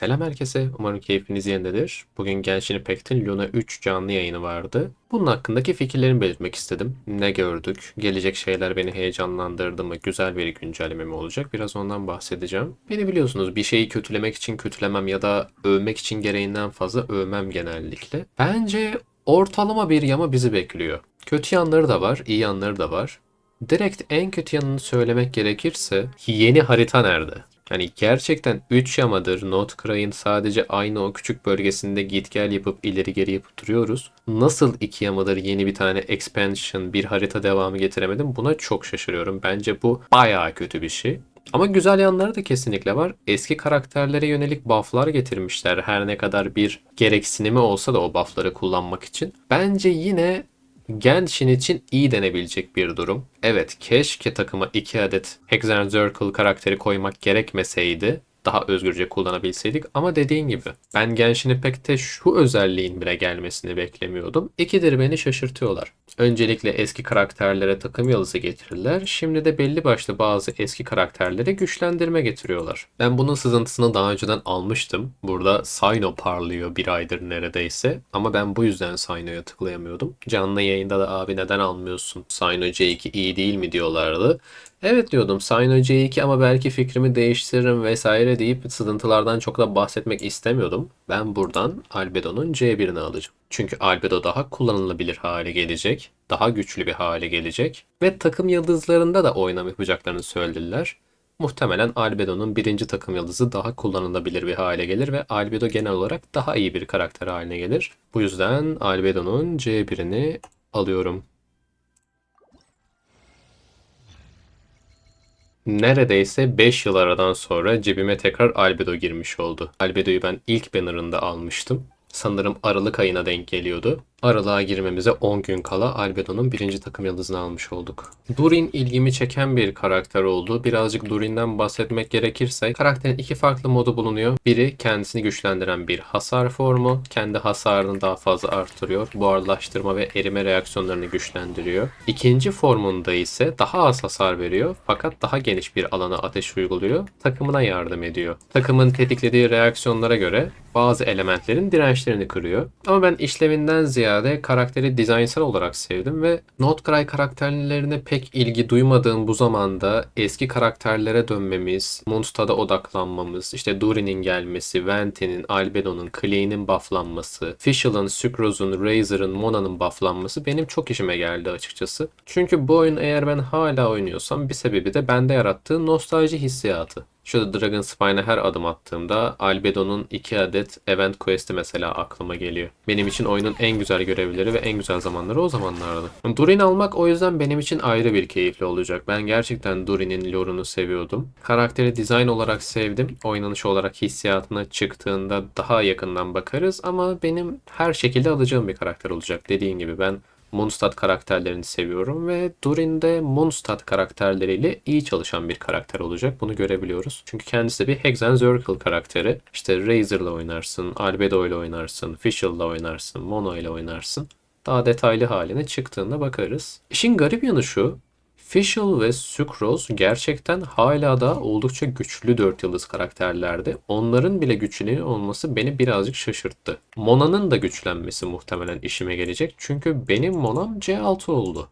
Selam herkese, umarım keyfiniz yerindedir. Bugün Genshin Impact'in Luna 3 canlı yayını vardı. Bunun hakkındaki fikirlerimi belirtmek istedim. Ne gördük, gelecek şeyler beni heyecanlandırdı mı, güzel bir güncelleme mi olacak? Biraz ondan bahsedeceğim. Beni biliyorsunuz bir şeyi kötülemek için kötülemem ya da övmek için gereğinden fazla övmem genellikle. Bence ortalama bir yama bizi bekliyor. Kötü yanları da var, iyi yanları da var. Direkt en kötü yanını söylemek gerekirse yeni harita nerede? Yani gerçekten 3 yamadır Notcry'in sadece aynı o küçük bölgesinde git gel yapıp ileri geri yapıp duruyoruz. Nasıl 2 yamadır yeni bir tane expansion, bir harita devamı getiremedim buna çok şaşırıyorum. Bence bu bayağı kötü bir şey. Ama güzel yanları da kesinlikle var. Eski karakterlere yönelik bufflar getirmişler. Her ne kadar bir gereksinimi olsa da o buffları kullanmak için. Bence yine Genshin için iyi denebilecek bir durum. Evet keşke takıma 2 adet Hexen Circle karakteri koymak gerekmeseydi. Daha özgürce kullanabilseydik ama dediğin gibi ben Genshin Impact'te şu özelliğin bile gelmesini beklemiyordum. İkidir beni şaşırtıyorlar. Öncelikle eski karakterlere takım yıldızı getirirler. Şimdi de belli başlı bazı eski karakterlere güçlendirme getiriyorlar. Ben bunun sızıntısını daha önceden almıştım. Burada Sino parlıyor bir aydır neredeyse. Ama ben bu yüzden Sino'ya tıklayamıyordum. Canlı yayında da abi neden almıyorsun? Sino C2 iyi değil mi diyorlardı. Evet diyordum Sino C2 ama belki fikrimi değiştiririm vesaire deyip sızıntılardan çok da bahsetmek istemiyordum. Ben buradan Albedo'nun C1'ini alacağım. Çünkü Albedo daha kullanılabilir hale gelecek. Daha güçlü bir hale gelecek. Ve takım yıldızlarında da oynama yapacaklarını söylediler. Muhtemelen Albedo'nun birinci takım yıldızı daha kullanılabilir bir hale gelir ve Albedo genel olarak daha iyi bir karakter haline gelir. Bu yüzden Albedo'nun C1'ini alıyorum. Neredeyse 5 yıl aradan sonra cebime tekrar Albedo girmiş oldu. Albedo'yu ben ilk banner'ında almıştım. Sanırım Aralık ayına denk geliyordu. Aralığa girmemize 10 gün kala Albedo'nun birinci takım yıldızını almış olduk. Durin ilgimi çeken bir karakter oldu. Birazcık Durin'den bahsetmek gerekirse karakterin iki farklı modu bulunuyor. Biri kendisini güçlendiren bir hasar formu. Kendi hasarını daha fazla artırıyor. Buharlaştırma ve erime reaksiyonlarını güçlendiriyor. İkinci formunda ise daha az hasar veriyor fakat daha geniş bir alana ateş uyguluyor. Takımına yardım ediyor. Takımın tetiklediği reaksiyonlara göre bazı elementlerin dirençlerini kırıyor. Ama ben işlevinden ziyade karakteri dizaynsal olarak sevdim ve Notcry karakterlerine pek ilgi duymadığım bu zamanda eski karakterlere dönmemiz, Mondstadt'a odaklanmamız, işte Durin'in gelmesi, Vente'nin, Albedo'nun, Clay'nin bufflanması, Fischl'ın, Sucrose'un, Razor'ın, Mona'nın bufflanması benim çok işime geldi açıkçası. Çünkü bu oyun eğer ben hala oynuyorsam bir sebebi de bende yarattığı nostalji hissiyatı. Şurada Dragon Spine'a her adım attığımda Albedo'nun 2 adet Event Quest'i mesela aklıma geliyor. Benim için oyunun en güzel görevleri ve en güzel zamanları o zamanlardı. Durin almak o yüzden benim için ayrı bir keyifli olacak. Ben gerçekten Durin'in lore'unu seviyordum. Karakteri dizayn olarak sevdim. Oynanış olarak hissiyatına çıktığında daha yakından bakarız ama benim her şekilde alacağım bir karakter olacak. Dediğim gibi ben Mondstadt karakterlerini seviyorum ve Durin de Mondstadt karakterleriyle iyi çalışan bir karakter olacak. Bunu görebiliyoruz. Çünkü kendisi de bir Hexen Circle karakteri. İşte Razor'la oynarsın, Albedo ile oynarsın, Fischl'la oynarsın, Mono ile oynarsın. Daha detaylı haline çıktığında bakarız. İşin garip yanı şu. Fischl ve Sucrose gerçekten hala da oldukça güçlü 4 yıldız karakterlerdi. Onların bile güçlü olması beni birazcık şaşırttı. Mona'nın da güçlenmesi muhtemelen işime gelecek. Çünkü benim Mona'm C6 oldu.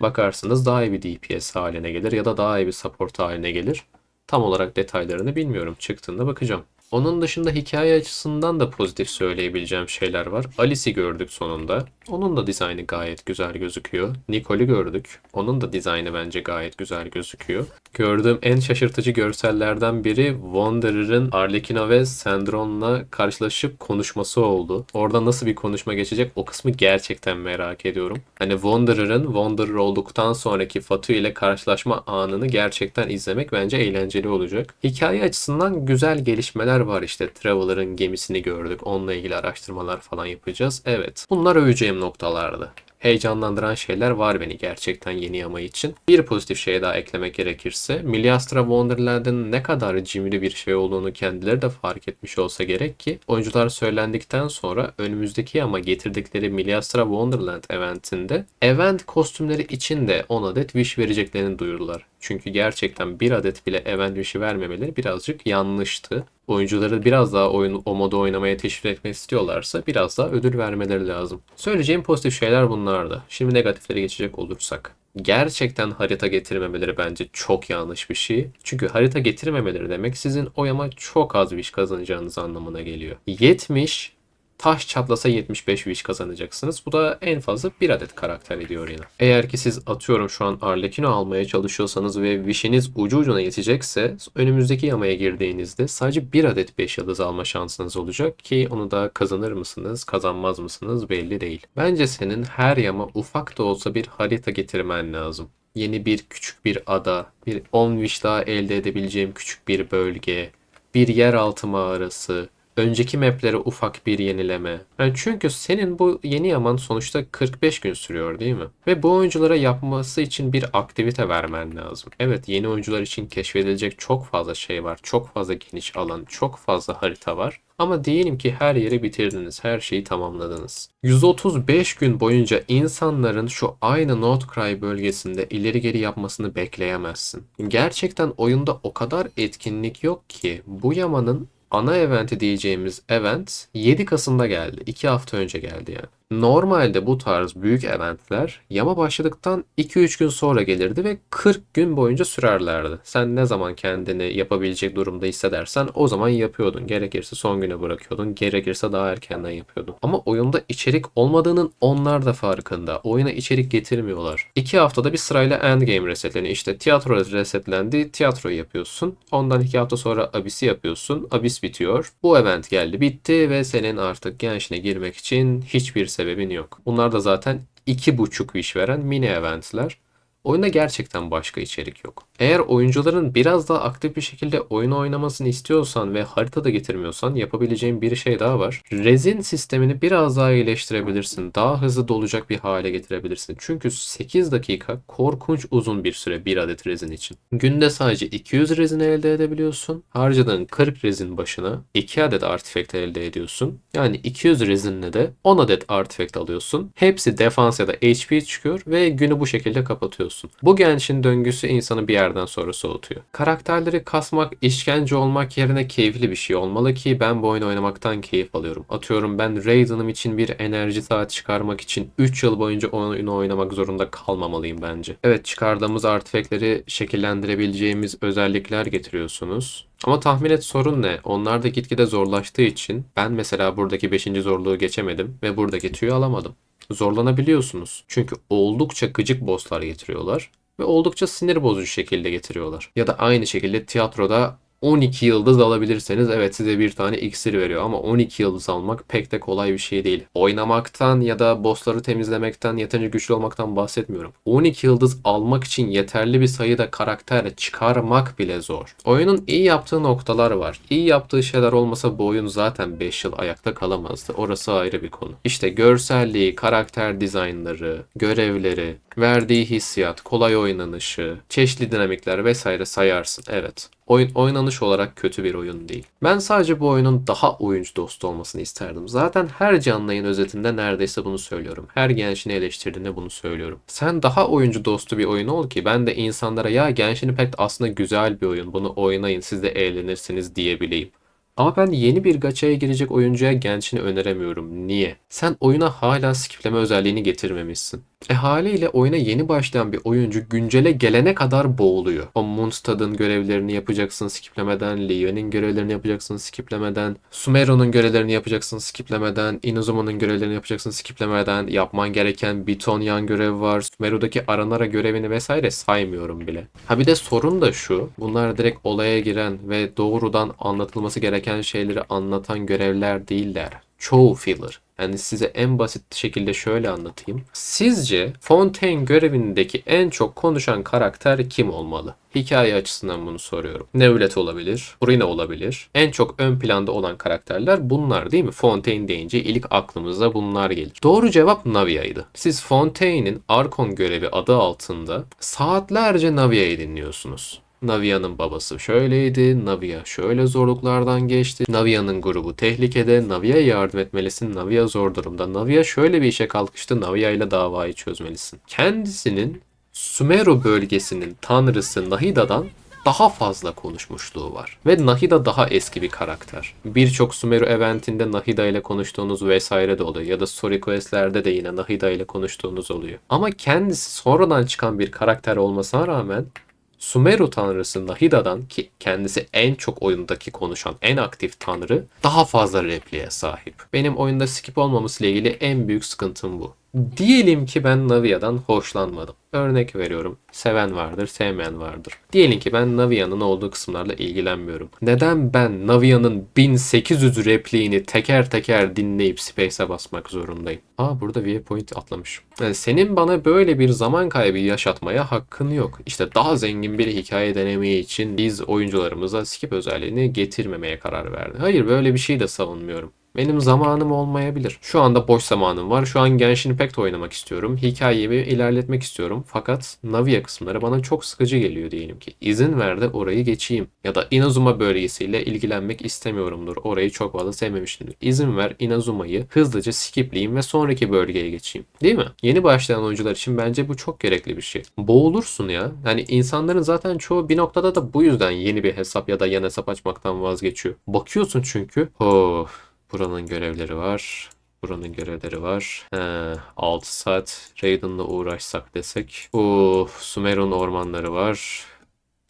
Bakarsınız daha iyi bir DPS haline gelir ya da daha iyi bir support haline gelir. Tam olarak detaylarını bilmiyorum. Çıktığında bakacağım. Onun dışında hikaye açısından da pozitif söyleyebileceğim şeyler var. Alice'i gördük sonunda. Onun da dizaynı gayet güzel gözüküyor. Nicole'ü gördük. Onun da dizaynı bence gayet güzel gözüküyor. Gördüğüm en şaşırtıcı görsellerden biri Wanderer'ın Arlecchino ve Sandron'la karşılaşıp konuşması oldu. Orada nasıl bir konuşma geçecek o kısmı gerçekten merak ediyorum. Hani Wanderer'ın Wanderer olduktan sonraki Fatu ile karşılaşma anını gerçekten izlemek bence eğlenceli olacak. Hikaye açısından güzel gelişmeler var işte. Traveler'ın gemisini gördük. Onunla ilgili araştırmalar falan yapacağız. Evet. Bunlar öveceğim noktalardı heyecanlandıran şeyler var beni gerçekten yeni yama için. Bir pozitif şey daha eklemek gerekirse Miliastra Wonderland'ın ne kadar cimri bir şey olduğunu kendileri de fark etmiş olsa gerek ki oyuncular söylendikten sonra önümüzdeki yama getirdikleri Miliastra Wonderland eventinde event kostümleri için de 10 adet wish vereceklerini duyurdular. Çünkü gerçekten bir adet bile event wish'i vermemeleri birazcık yanlıştı. Oyuncuları biraz daha oyun o modu oynamaya teşvik etmek istiyorlarsa biraz daha ödül vermeleri lazım. Söyleyeceğim pozitif şeyler bunlardı. Şimdi negatiflere geçecek olursak. Gerçekten harita getirmemeleri bence çok yanlış bir şey. Çünkü harita getirmemeleri demek sizin oyama çok az wish kazanacağınız anlamına geliyor. 70 taş çatlasa 75 wish kazanacaksınız. Bu da en fazla bir adet karakter ediyor yine. Eğer ki siz atıyorum şu an Arlecchino almaya çalışıyorsanız ve wish'iniz ucu ucuna yetecekse önümüzdeki yamaya girdiğinizde sadece bir adet 5 yıldız alma şansınız olacak ki onu da kazanır mısınız kazanmaz mısınız belli değil. Bence senin her yama ufak da olsa bir harita getirmen lazım yeni bir küçük bir ada, bir 10 wish daha elde edebileceğim küçük bir bölge, bir yeraltı mağarası, önceki maplere ufak bir yenileme. Yani çünkü senin bu yeni yaman sonuçta 45 gün sürüyor değil mi? Ve bu oyunculara yapması için bir aktivite vermen lazım. Evet yeni oyuncular için keşfedilecek çok fazla şey var. Çok fazla geniş alan, çok fazla harita var. Ama diyelim ki her yeri bitirdiniz, her şeyi tamamladınız. 135 gün boyunca insanların şu aynı Notcry bölgesinde ileri geri yapmasını bekleyemezsin. Gerçekten oyunda o kadar etkinlik yok ki bu yamanın ana eventi diyeceğimiz event 7 Kasım'da geldi. 2 hafta önce geldi yani. Normalde bu tarz büyük eventler yama başladıktan 2-3 gün sonra gelirdi ve 40 gün boyunca sürerlerdi. Sen ne zaman kendini yapabilecek durumda hissedersen o zaman yapıyordun. Gerekirse son güne bırakıyordun. Gerekirse daha erkenden yapıyordun. Ama oyunda içerik olmadığının onlar da farkında. Oyuna içerik getirmiyorlar. 2 haftada bir sırayla endgame resetleniyor. İşte tiyatro resetlendi. Tiyatroyu yapıyorsun. Ondan 2 hafta sonra Abyss'i yapıyorsun. Abyss bitiyor. Bu event geldi bitti ve senin artık gençine girmek için hiçbir sebebin yok. Bunlar da zaten 2.5 iş veren mini eventler. Oyunda gerçekten başka içerik yok. Eğer oyuncuların biraz daha aktif bir şekilde oyunu oynamasını istiyorsan ve haritada getirmiyorsan yapabileceğin bir şey daha var. Rezin sistemini biraz daha iyileştirebilirsin. Daha hızlı dolacak bir hale getirebilirsin. Çünkü 8 dakika korkunç uzun bir süre bir adet rezin için. Günde sadece 200 rezin elde edebiliyorsun. Harcadığın 40 rezin başına 2 adet artifact elde ediyorsun. Yani 200 rezinle de 10 adet artifact alıyorsun. Hepsi defans ya da HP çıkıyor ve günü bu şekilde kapatıyorsun. Bu gençin döngüsü insanı bir yerden sonra soğutuyor. Karakterleri kasmak, işkence olmak yerine keyifli bir şey olmalı ki ben bu oyunu oynamaktan keyif alıyorum. Atıyorum ben Raiden'ım için bir enerji saat çıkarmak için 3 yıl boyunca oyunu oynamak zorunda kalmamalıyım bence. Evet çıkardığımız artifactleri şekillendirebileceğimiz özellikler getiriyorsunuz. Ama tahmin et sorun ne? Onlar da gitgide zorlaştığı için ben mesela buradaki 5. zorluğu geçemedim ve buradaki tüyü alamadım zorlanabiliyorsunuz. Çünkü oldukça gıcık bosslar getiriyorlar ve oldukça sinir bozucu şekilde getiriyorlar. Ya da aynı şekilde tiyatroda 12 yıldız alabilirseniz evet size bir tane iksir veriyor ama 12 yıldız almak pek de kolay bir şey değil. Oynamaktan ya da bossları temizlemekten yeterince güçlü olmaktan bahsetmiyorum. 12 yıldız almak için yeterli bir sayıda karakter çıkarmak bile zor. Oyunun iyi yaptığı noktalar var. İyi yaptığı şeyler olmasa bu oyun zaten 5 yıl ayakta kalamazdı. Orası ayrı bir konu. İşte görselliği, karakter dizaynları, görevleri, verdiği hissiyat, kolay oynanışı, çeşitli dinamikler vesaire sayarsın. Evet. Oyun oynanış olarak kötü bir oyun değil. Ben sadece bu oyunun daha oyuncu dostu olmasını isterdim. Zaten her canlı yayın özetinde neredeyse bunu söylüyorum. Her gençini eleştirdiğinde bunu söylüyorum. Sen daha oyuncu dostu bir oyun ol ki ben de insanlara ya Genshin Impact aslında güzel bir oyun. Bunu oynayın siz de eğlenirsiniz diyebileyim. Ama ben yeni bir gaçaya girecek oyuncuya Genshin'i öneremiyorum. Niye? Sen oyuna hala skipleme özelliğini getirmemişsin. E haliyle oyuna yeni başlayan bir oyuncu güncele gelene kadar boğuluyor. O Mondstadt'ın görevlerini yapacaksın skiplemeden, Leon'in görevlerini yapacaksın skiplemeden, Sumeru'nun görevlerini yapacaksın skiplemeden, Inazuma'nın görevlerini yapacaksın skiplemeden, yapman gereken bir ton görev var. Sumeru'daki Aranara görevini vesaire saymıyorum bile. Ha bir de sorun da şu, bunlar direkt olaya giren ve doğrudan anlatılması gereken şeyleri anlatan görevler değiller. Çoğu filler. Yani size en basit şekilde şöyle anlatayım. Sizce Fontaine görevindeki en çok konuşan karakter kim olmalı? Hikaye açısından bunu soruyorum. Nevlet olabilir, Urina olabilir. En çok ön planda olan karakterler bunlar değil mi? Fontaine deyince ilk aklımıza bunlar gelir. Doğru cevap Navia'ydı. Siz Fontaine'in Arkon görevi adı altında saatlerce Navia'yı dinliyorsunuz. Navia'nın babası şöyleydi, Navia şöyle zorluklardan geçti, Navia'nın grubu tehlikede, Navia'ya yardım etmelisin, Navia zor durumda, Navia şöyle bir işe kalkıştı, Navia ile davayı çözmelisin. Kendisinin Sumeru bölgesinin tanrısı Nahida'dan daha fazla konuşmuşluğu var. Ve Nahida daha eski bir karakter. Birçok Sumeru eventinde Nahida ile konuştuğunuz vesaire de oluyor. Ya da story questlerde de yine Nahida ile konuştuğunuz oluyor. Ama kendisi sonradan çıkan bir karakter olmasına rağmen Sumeru tanrısı Nahida'dan ki kendisi en çok oyundaki konuşan en aktif tanrı daha fazla repliğe sahip. Benim oyunda skip olmaması ile ilgili en büyük sıkıntım bu. Diyelim ki ben Navia'dan hoşlanmadım. Örnek veriyorum. Seven vardır, sevmeyen vardır. Diyelim ki ben Navia'nın olduğu kısımlarla ilgilenmiyorum. Neden ben Navia'nın 1800 repliğini teker teker dinleyip space'e basmak zorundayım? Aa burada viewpoint atlamışım. Yani senin bana böyle bir zaman kaybı yaşatmaya hakkın yok. İşte daha zengin bir hikaye denemeyi için biz oyuncularımıza skip özelliğini getirmemeye karar verdi. Hayır böyle bir şey de savunmuyorum. Benim zamanım olmayabilir. Şu anda boş zamanım var. Şu an Genshin Impact oynamak istiyorum. Hikayemi ilerletmek istiyorum. Fakat Navia kısımları bana çok sıkıcı geliyor diyelim ki. İzin ver de orayı geçeyim. Ya da Inazuma bölgesiyle ilgilenmek istemiyorumdur. Orayı çok fazla sevmemiştimdir. İzin ver Inazuma'yı hızlıca skipleyeyim ve sonraki bölgeye geçeyim. Değil mi? Yeni başlayan oyuncular için bence bu çok gerekli bir şey. Boğulursun ya. Yani insanların zaten çoğu bir noktada da bu yüzden yeni bir hesap ya da yan hesap açmaktan vazgeçiyor. Bakıyorsun çünkü. Of. Buranın görevleri var. Buranın görevleri var. He, 6 saat Raiden'la uğraşsak desek. Uf, Sumerun ormanları var.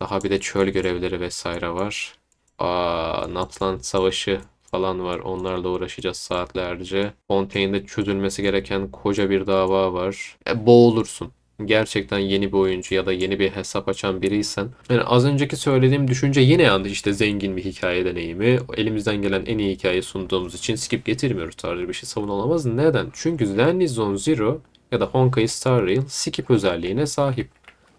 Daha bir de çöl görevleri vesaire var. Aa, Natlan Savaşı falan var. Onlarla uğraşacağız saatlerce. Fontaine'de çözülmesi gereken koca bir dava var. E, boğulursun gerçekten yeni bir oyuncu ya da yeni bir hesap açan biriysen yani az önceki söylediğim düşünce yine yanlış işte zengin bir hikaye deneyimi elimizden gelen en iyi hikayeyi sunduğumuz için skip getirmiyoruz tarzı bir şey savunulamaz. Neden? Çünkü Zenny Zone Zero ya da Honkai Star Rail skip özelliğine sahip.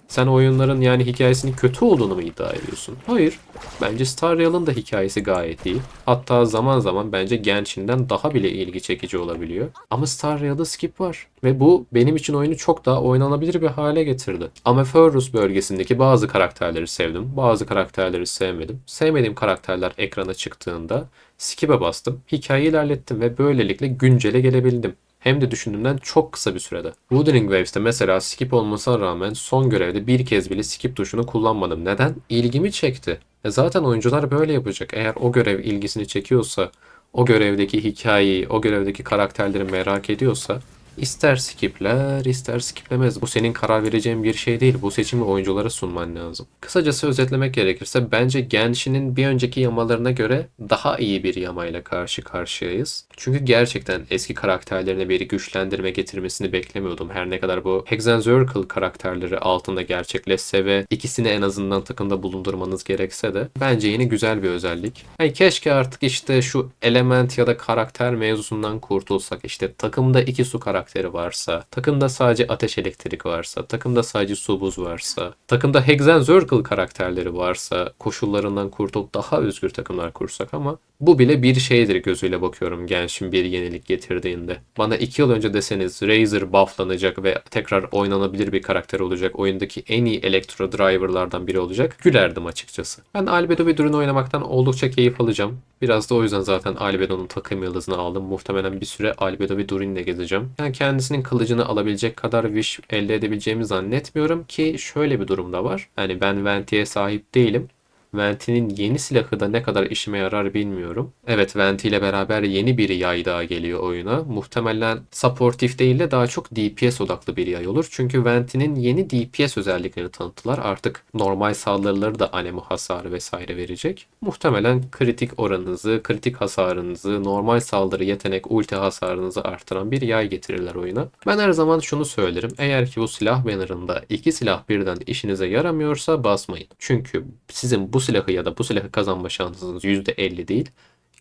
Sen oyunların yani hikayesinin kötü olduğunu mu iddia ediyorsun? Hayır. Bence Star Rail'ın da hikayesi gayet iyi. Hatta zaman zaman bence Genshin'den daha bile ilgi çekici olabiliyor. Ama Star Rail'da skip var. Ve bu benim için oyunu çok daha oynanabilir bir hale getirdi. Ameferus bölgesindeki bazı karakterleri sevdim. Bazı karakterleri sevmedim. Sevmediğim karakterler ekrana çıktığında skip'e bastım. Hikayeyi ilerlettim ve böylelikle güncele gelebildim hem de düşündüğümden çok kısa bir sürede. Wuthering Waves'te mesela skip olmasına rağmen son görevde bir kez bile skip tuşunu kullanmadım. Neden? İlgimi çekti. E zaten oyuncular böyle yapacak. Eğer o görev ilgisini çekiyorsa, o görevdeki hikayeyi, o görevdeki karakterleri merak ediyorsa İster skipler, ister skiplemez. Bu senin karar vereceğin bir şey değil. Bu seçimi oyunculara sunman lazım. Kısacası özetlemek gerekirse bence Genshin'in bir önceki yamalarına göre daha iyi bir yamayla karşı karşıyayız. Çünkü gerçekten eski karakterlerine bir güçlendirme getirmesini beklemiyordum. Her ne kadar bu Hexen Circle karakterleri altında gerçekleşse ve ikisini en azından takımda bulundurmanız gerekse de bence yine güzel bir özellik. Hani keşke artık işte şu element ya da karakter mevzusundan kurtulsak. İşte takımda iki su karakter karakteri varsa, takımda sadece ateş elektrik varsa, takımda sadece su buz varsa, takımda Hexen Circle karakterleri varsa, koşullarından kurtulup daha özgür takımlar kursak ama bu bile bir şeydir gözüyle bakıyorum Genshin bir yenilik getirdiğinde. Bana iki yıl önce deseniz Razer bufflanacak ve tekrar oynanabilir bir karakter olacak, oyundaki en iyi elektro driverlardan biri olacak, gülerdim açıkçası. Ben Albedo ve Durun oynamaktan oldukça keyif alacağım. Biraz da o yüzden zaten Albedo'nun takım yıldızını aldım. Muhtemelen bir süre Albedo ve Durin'le gezeceğim. Yani kendisinin kılıcını alabilecek kadar wish elde edebileceğimi zannetmiyorum ki şöyle bir durumda var. Yani ben Venti'ye sahip değilim. Venti'nin yeni silahı da ne kadar işime yarar bilmiyorum. Evet Venti ile beraber yeni bir yay daha geliyor oyuna. Muhtemelen supportif değil de daha çok DPS odaklı bir yay olur. Çünkü Venti'nin yeni DPS özelliklerini tanıttılar. Artık normal saldırıları da anemo hasarı vesaire verecek. Muhtemelen kritik oranınızı, kritik hasarınızı, normal saldırı, yetenek, ulti hasarınızı artıran bir yay getirirler oyuna. Ben her zaman şunu söylerim. Eğer ki bu silah bannerında iki silah birden işinize yaramıyorsa basmayın. Çünkü sizin bu silahı ya da bu silahı kazanma şansınız %50 değil.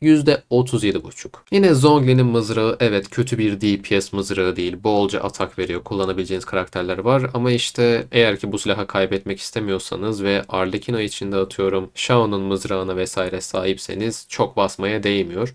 %37,5. Yine Zhongli'nin mızrağı evet kötü bir DPS mızrağı değil. Bolca atak veriyor. Kullanabileceğiniz karakterler var. Ama işte eğer ki bu silahı kaybetmek istemiyorsanız ve Arlecchino içinde atıyorum Shao'nun mızrağına vesaire sahipseniz çok basmaya değmiyor.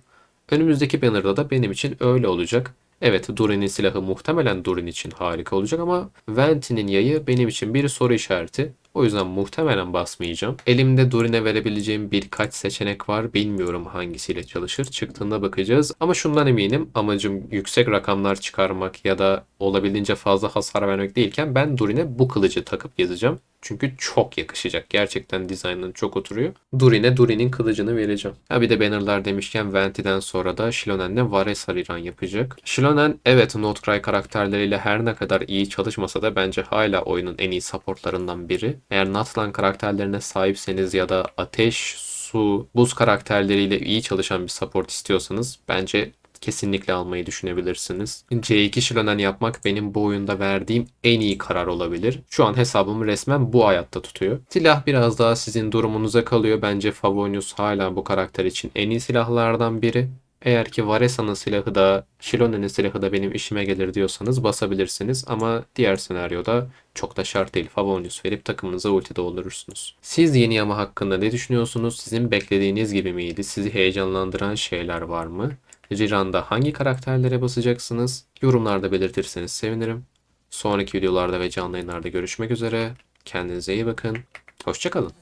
Önümüzdeki banner'da da benim için öyle olacak. Evet Durin'in silahı muhtemelen Durin için harika olacak ama Venti'nin yayı benim için bir soru işareti. O yüzden muhtemelen basmayacağım. Elimde Durin'e verebileceğim birkaç seçenek var. Bilmiyorum hangisiyle çalışır. Çıktığında bakacağız. Ama şundan eminim. Amacım yüksek rakamlar çıkarmak ya da olabildiğince fazla hasar vermek değilken ben Durin'e bu kılıcı takıp gezeceğim. Çünkü çok yakışacak. Gerçekten dizaynın çok oturuyor. Durin'e Durin'in kılıcını vereceğim. Ha bir de bannerlar demişken Venti'den sonra da Shilonen'le Vares Hariran yapacak. Shilonen evet Notcry karakterleriyle her ne kadar iyi çalışmasa da bence hala oyunun en iyi supportlarından biri. Eğer Natlan karakterlerine sahipseniz ya da ateş, su, buz karakterleriyle iyi çalışan bir support istiyorsanız bence kesinlikle almayı düşünebilirsiniz. C2 Shilonen yapmak benim bu oyunda verdiğim en iyi karar olabilir. Şu an hesabımı resmen bu hayatta tutuyor. Silah biraz daha sizin durumunuza kalıyor. Bence Favonius hala bu karakter için en iyi silahlardan biri. Eğer ki Varesa'nın silahı da Shilonen'in silahı da benim işime gelir diyorsanız basabilirsiniz ama diğer senaryoda çok da şart değil. Favonius verip takımınıza ulti doldurursunuz. Siz yeni yama hakkında ne düşünüyorsunuz? Sizin beklediğiniz gibi miydi? Sizi heyecanlandıran şeyler var mı? Riran'da hangi karakterlere basacaksınız? Yorumlarda belirtirseniz sevinirim. Sonraki videolarda ve canlı yayınlarda görüşmek üzere. Kendinize iyi bakın. Hoşçakalın.